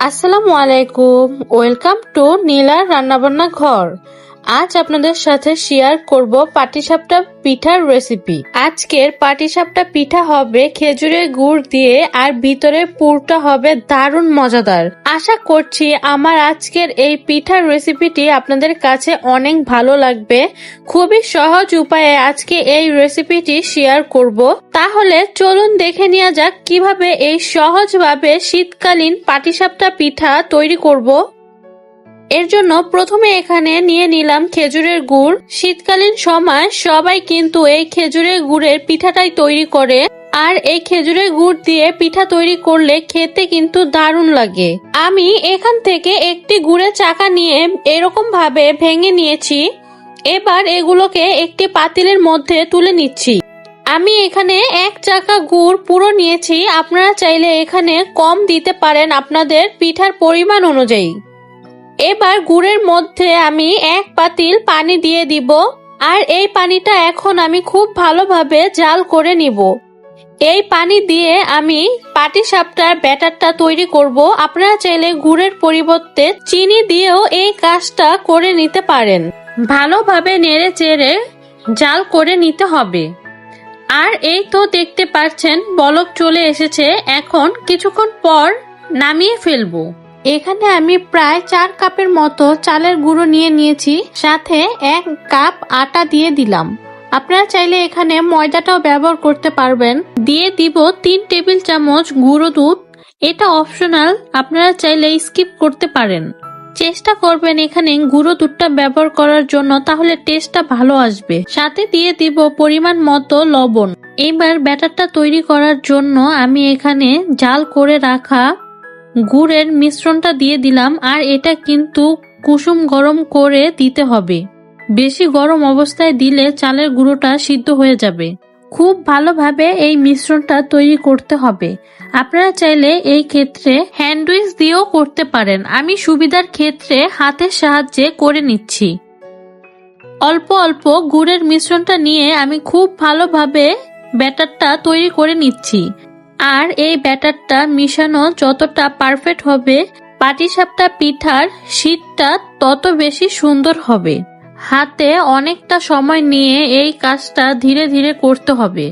আসসালামু আলাইকুম। Welcome to নীলার রান্নাবান্না ঘর। আজ আপনাদের সাথে শেয়ার করব পাটিসাপটা পিঠার রেসিপি আজকের পাটিসাপটা পিঠা হবে খেজুরের গুড় দিয়ে আর ভিতরে পুরটা হবে দারুণ মজাদার। আশা করছি আমার আজকের এই পিঠার রেসিপিটি আপনাদের কাছে অনেক ভালো লাগবে। খুবই সহজ উপায়ে আজকে এই রেসিপিটি শেয়ার করব। তাহলে চলুন দেখে নেওয়া যাক কীভাবে এই সহজভাবে শীতকালীন পাটিসাপটা পিঠা তৈরি করব। এর জন্য প্রথমে এখানে নিয়ে নিলাম খেজুরের গুড়। শীতকালীন সময় সবাই কিন্তু এই খেজুরের গুড়ের পিঠাটাই তৈরি করে। আর এই খেজুরের গুড় দিয়ে পিঠা তৈরি করলে খেতে কিন্তু দারুণ লাগে। আমি এখান থেকে একটি গুড়ের চাকা নিয়ে এরকম ভাবে ভেঙে নিয়েছি। এবার এগুলোকে একটি পাতিলের মধ্যে তুলে নিচ্ছি। আমি এখানে এক চাকা গুড় পুরো নিয়েছি। আপনারা চাইলে এখানে কম দিতে পারেন আপনাদের পিঠার পরিমাণ অনুযায়ী। এবার গুড়ের মধ্যে আমি এক পাতিল পানি দিয়ে দিব, আর এই পানিটা এখন আমি খুব ভালোভাবে জাল করে নিব। এই পানি দিয়ে আমি পাটি সাপটার ব্যাটারটা তৈরি করব। আপনারা চাইলে গুড়ের পরিবর্তে চিনি দিয়েও এই কাজটা করে নিতে পারেন। ভালোভাবে নেড়ে চেড়ে জাল করে নিতে হবে। আর এই তো দেখতে পাচ্ছেন, বলক চলে এসেছে। এখন কিছুক্ষণ পর নামিয়ে ফেলব। এখানে আমি প্রায় চার কাপের মতো চালের গুঁড়ো নিয়ে নিয়েছি, সাথে এক কাপ আটা দিয়ে দিলাম। আপনারা চাইলে এখানে ময়দাটাও ব্যবহার করতে পারবেন। দিয়ে দিব তিন টেবিল চামচ গুঁড়ো দুধ। এটা অপশনাল, আপনারা চাইলে স্কিপ করতে পারেন। চেষ্টা করবেন এখানে গুঁড়ো দুধটা ব্যবহার করার জন্য, তাহলে টেস্টটা ভালো আসবে। সাথে দিয়ে দিব পরিমাণ মতো লবণ। এবার ব্যাটারটা তৈরি করার জন্য আমি এখানে জাল করে রাখা গুড়ের মিশ্রণটা দিয়ে দিলাম আর এটা কিন্তু কুসুম গরম করে দিতে হবে। বেশি গরম অবস্থায় দিলে চালের গুঁড়োটা সিদ্ধ হয়ে যাবে। খুব ভালোভাবে এই মিশ্রণটা তৈরি করতে হবে। আপনারা চাইলে এই ক্ষেত্রে হ্যান্ডউইচ দিয়েও করতে পারেন। আমি সুবিধার ক্ষেত্রে হাতের সাহায্যে করে নিচ্ছি। অল্প অল্প গুড়ের মিশ্রণটা নিয়ে আমি খুব ভালোভাবে ব্যাটারটা তৈরি করে নিচ্ছি। আর এই ব্যাটারটা মিশানো যতটা পারফেক্ট হবে, পাটিসাপটা পিঠার শীতটা তত বেশি সুন্দর হবে। হাতে অনেকটা সময় নিয়ে এই কাজটা ধীরে ধীরে করতে হবে।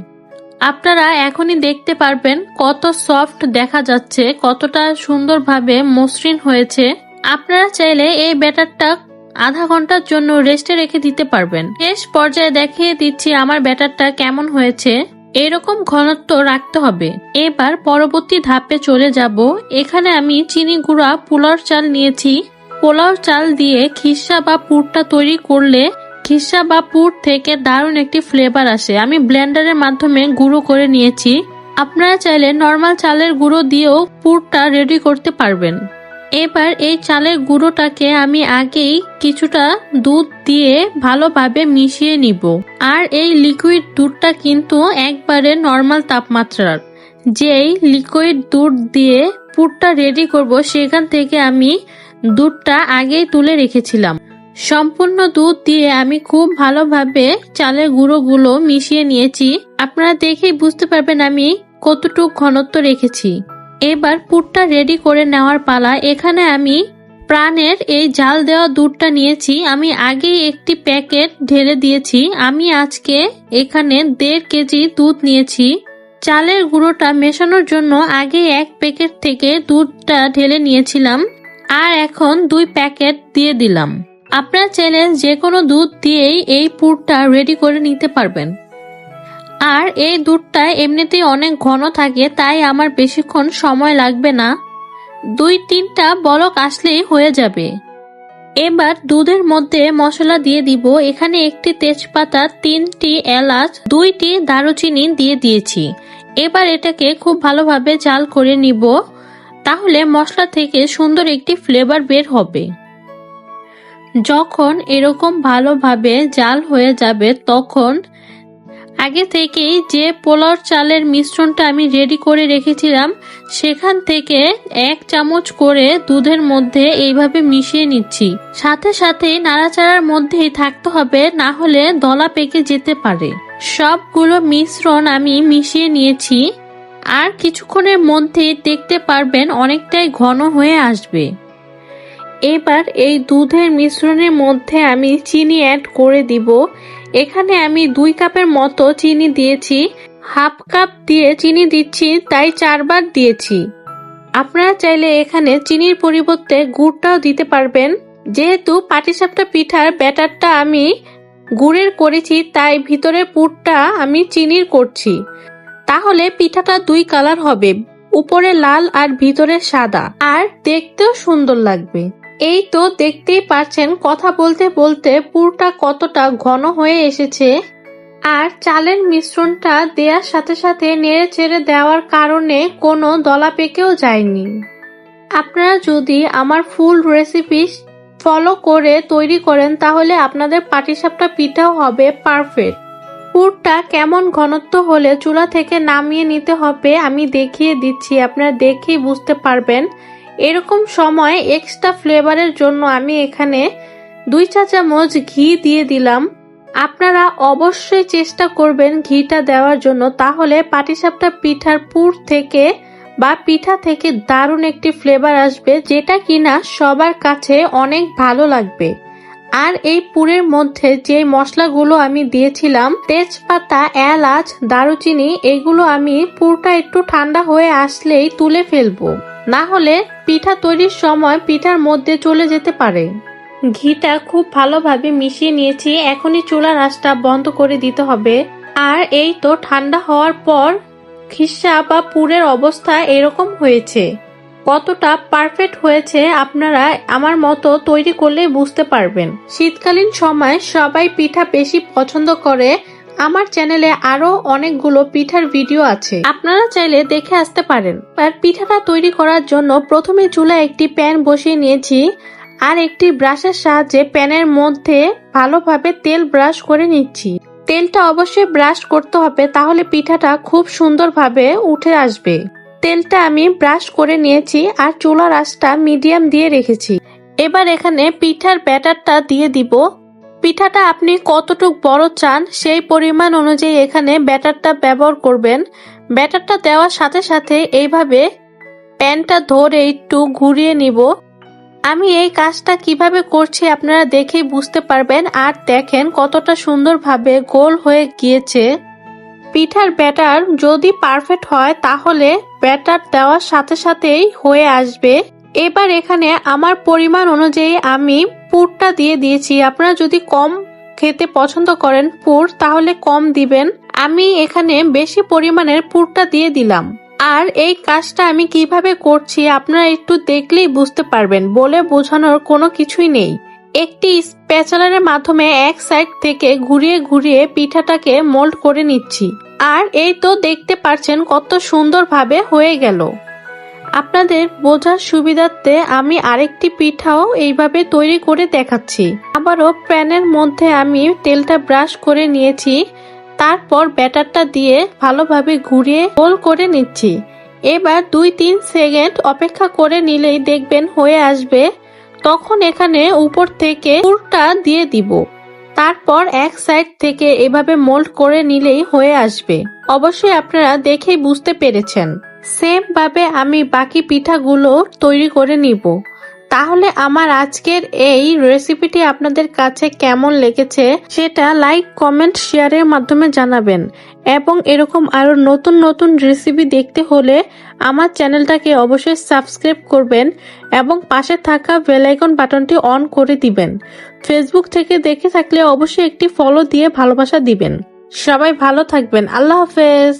আপনারা এখনই দেখতে পারবেন কত সফট দেখা যাচ্ছে, কতটা সুন্দরভাবে মসৃণ হয়েছে। আপনারা চাইলে এই ব্যাটারটা আধা ঘণ্টার জন্য রেস্টে রেখে দিতে পারবেন। শেষ পর্যায়ে দেখিয়ে দিচ্ছি আমার ব্যাটারটা কেমন হয়েছে। এরকম ঘনত্ব রাখতে হবে। এবার পরবর্তী ধাপে চলে যাব। এখানে আমি চিনি গুঁড়া পোলাও চাল নিয়েছি। পোলাও চাল দিয়ে খিসা বা পুরটা তৈরি করলে খিসা বা পুর থেকে দারুণ একটি ফ্লেভার আসে। আমি ব্লেন্ডারের মাধ্যমে গুঁড়ো করে নিয়েছি। আপনারা চাইলে নর্মাল চালের গুঁড়ো দিয়েও পুরটা রেডি করতে পারবেন। এবার এই চালের গুঁড়োটাকে আমি আগেই কিছুটা দুধ দিয়ে ভালোভাবে মিশিয়ে নিব। আর এই লিকুইড দুধটা কিন্তু একবারে নর্মাল তাপমাত্রার। যেই লিকুইড দুধ দিয়ে পুরটা রেডি করব, সেখান থেকে আমি দুধটা আগেই তুলে রেখেছিলাম। সম্পূর্ণ দুধ দিয়ে আমি খুব ভালোভাবে চালের গুঁড়োগুলো মিশিয়ে নিয়েছি। আপনারা দেখেই বুঝতে পারবেন আমি কতটুক ঘনত্ব রেখেছি। এবার পুরটা রেডি করে নেওয়ার পালা। এখানে আমি প্রাণের এই জাল দেওয়া দুধটা নিয়েছি। আমি আগেই একটি প্যাকেট ঢেলে দিয়েছি। আমি আজকে এখানে দেড় কেজি দুধ নিয়েছি। চালের গুঁড়োটা মেশানোর জন্য আগে এক প্যাকেট থেকে দুধটা ঢেলে নিয়েছিলাম আর এখন দুই প্যাকেট দিয়ে দিলাম। আপনার চাইলে যে কোনো দুধ দিয়েই এই পুরটা রেডি করে নিতে পারবেন। আর এই দুধটা এমনিতেই অনেক ঘন থাকে, তাই আমার বেশিক্ষণ সময় লাগবে না। দুই তিনটা বলক আসলেই হয়ে যাবে। এবার দুধের মধ্যে মশলা দিয়ে দিব। এখানে একটি তেজপাতা, তিনটি এলাচ, দুইটি দারুচিনি দিয়ে দিয়েছি। এবার এটাকে খুব ভালোভাবে জাল করে নিব। তাহলে মশলা থেকে সুন্দর একটি ফ্লেভার বের হবে। যখন এরকম ভালোভাবে জাল হয়ে যাবে, তখন আগে থেকেই যে পোলাও চালের মিশ্রণটা আমি রেডি করে রেখেছিলাম, সেখান থেকে এক চামচ করে দুধের মধ্যে এইভাবে মিশিয়ে নিচ্ছি। সাথে সাথে নাড়াচাড়ার মধ্যেই থাকতে হবে, না হলে দলা পেকে যেতে পারে। সবগুলো মিশ্রণ আমি মিশিয়ে নিয়েছি। আর কিছুক্ষণের মধ্যেই দেখতে পারবেন অনেকটাই ঘন হয়ে আসবে। এবার এই দুধের মিশ্রণের মধ্যে আমি চিনি অ্যাড করে দিব। এখানে আমি দুই কাপের মতো চিনি দিয়েছি, হাফ কাপ দিয়ে চিনি দিচ্ছি, তাই চারবার দিয়েছি। আপনারা চাইলে এখানে চিনির পরিবর্তে গুড়টাও দিতে পারবেন। যেহেতু পাটিসাপটা পিঠার ব্যাটারটা আমি গুড়ের করেছি, তাই ভিতরের পুরটা আমি চিনির করছি। তাহলে পিঠাটা দুই কালার হবে, উপরে লাল আর ভিতরে সাদা। আর দেখতেও সুন্দর লাগবে। এই তো দেখতেই পাচ্ছেন, কথা বলতে বলতে পুরটা কতটা ঘন হয়ে এসেছে। আর চালের মিশ্রণটা দেওয়ার সাথে সাথে নেড়ে চেড়ে দেওয়ার কারণে কোনো দলা পেকেও যায়নি। আপনারা যদি আমার ফুল রেসিপি ফলো করে তৈরি করেন, তাহলে আপনাদের পাটিসাপটা পিঠাও হবে পারফেক্ট পুরটা কেমন ঘনত্ব হলে চুলা থেকে নামিয়ে নিতে হবে, আমি দেখিয়ে দিচ্ছি, আপনারা দেখেই বুঝতে পারবেন। এরকম সময় এক্সট্রা ফ্লেভারের জন্য আমি এখানে দুই চা চামচ ঘি দিয়ে দিলাম। আপনারা অবশ্যই চেষ্টা করবেন ঘিটা দেওয়ার জন্য। তাহলে পাটিসাপটা পিঠার পুর থেকে বা পিঠা থেকে দারুণ একটি ফ্লেভার আসবে, যেটা কিনা সবার কাছে অনেক ভালো লাগবে। আর এই পুরের মধ্যে যে মশলাগুলো আমি দিয়েছিলাম, তেজপাতা, এলাচ, দারুচিনি, এগুলো আমি পুরটা একটু ঠান্ডা হয়ে আসলেই তুলে ফেলব। না হলে পিঠা তৈরির সময় পিঠার মধ্যে চলে যেতে পারে। ঘিটা খুব ভালোভাবে মিশিয়ে নিয়েছি এখনই চুলার আঁচটা বন্ধ করে দিতে হবে। আর এই তো ঠান্ডা হওয়ার পর খিসা বা পুরের অবস্থা এরকম হয়েছে। কতটা পারফেক্ট হয়েছে আপনারা আমার মতো তৈরি করলে বুঝতে পারবেন। শীতকালীন সময় সবাই পিঠা বেশি পছন্দ করে আমার চ্যানেলে আরও অনেকগুলো পিঠার ভিডিও আছে। আপনারা চাইলে দেখে আসতে পারেন। আর পিঠাটা তৈরি করার জন্য প্রথমে চুলায় একটি প্যান বসিয়ে নিয়েছি আর একটি ব্রাশের সাহায্যে প্যানের মধ্যে ভালোভাবে তেল ব্রাশ করে নিচ্ছি। তেলটা অবশ্যই ব্রাশ করতে হবে, তাহলে পিঠাটা খুব সুন্দরভাবে উঠে আসবে। তেলটা আমি ব্রাশ করে নিয়েছি আর চুলার আঁচটা মিডিয়াম দিয়ে রেখেছি। এবার এখানে পিঠার ব্যাটারটা দিয়ে দিব। পিঠাটা আপনি কতটুক বড় চান সেই পরিমাণ অনুযায়ী এখানে ব্যাটারটা ব্যবহার করবেন। ব্যাটারটা দেওয়ার সাথে সাথে এইভাবে প্যানটা ধরে একটু ঘুরিয়ে নিব। আমি এই কাজটা কীভাবে করছি আপনারা দেখেই বুঝতে পারবেন। আর দেখেন কতটা সুন্দরভাবে গোল হয়ে গিয়েছে। পিঠার ব্যাটার যদি পারফেক্ট হয় তাহলে ব্যাটার দেওয়ার সাথে সাথেই হয়ে আসবে। এবার এখানে আমার পরিমাণ অনুযায়ী আমি পুরটা দিয়ে দিয়েছি। আপনারা যদি কম খেতে পছন্দ করেন পুর, তাহলে কম দিবেন। আমি এখানে বেশি পরিমাণের পুরটা দিয়ে দিলাম। আর এই কাজটা আমি কীভাবে করছি আপনারা একটু দেখলেই বুঝতে পারবেন, বলে বোঝানোর কোনো কিছুই নেই। একটি স্প্যাচালারের মাধ্যমে এক সাইড থেকে ঘুরিয়ে ঘুরিয়ে পিঠাটাকে মোল্ড করে নিচ্ছি। আর এই তো দেখতে পাচ্ছেন কত সুন্দরভাবে হয়ে গেল। আপনাদের বোঝার সুবিধার্থে আমি আরেকটি পিঠাও এইভাবে তৈরি করে দেখাচ্ছি। আবারও প্যানের মধ্যে আমি তেলটা ব্রাশ করে নিয়েছি। তারপর ব্যাটারটা দিয়ে ভালোভাবে ঘুরিয়ে গোল করে নিচ্ছি। এবার দুই তিন সেকেন্ড অপেক্ষা করে নিলেই দেখবেন হয়ে আসবে। তখন এখানে উপর থেকে পুরটা দিয়ে দিব। তারপর এক সাইড থেকে এভাবে মোল্ড করে নিলেই হয়ে আসবে। অবশ্যই আপনারা দেখেই বুঝতে পেরেছেন। সেম ভাবে আমি বাকি পিঠাগুলো তৈরি করে নিব। তাহলে আমার আজকের এই রেসিপিটি আপনাদের কাছে কেমন লেগেছে সেটা লাইক, কমেন্ট, শেয়ারের মাধ্যমে জানাবেন। এবং এরকম আরও নতুন নতুন রেসিপি দেখতে হলে আমার চ্যানেলটাকে অবশ্যই সাবস্ক্রাইব করবেন এবং পাশে থাকা বেল আইকন বাটনটি অন করে দিবেন। ফেসবুক থেকে দেখে থাকলে অবশ্যই একটি ফলো দিয়ে ভালোবাসা দিবেন। সবাই ভালো থাকবেন। আল্লাহ হাফেজ।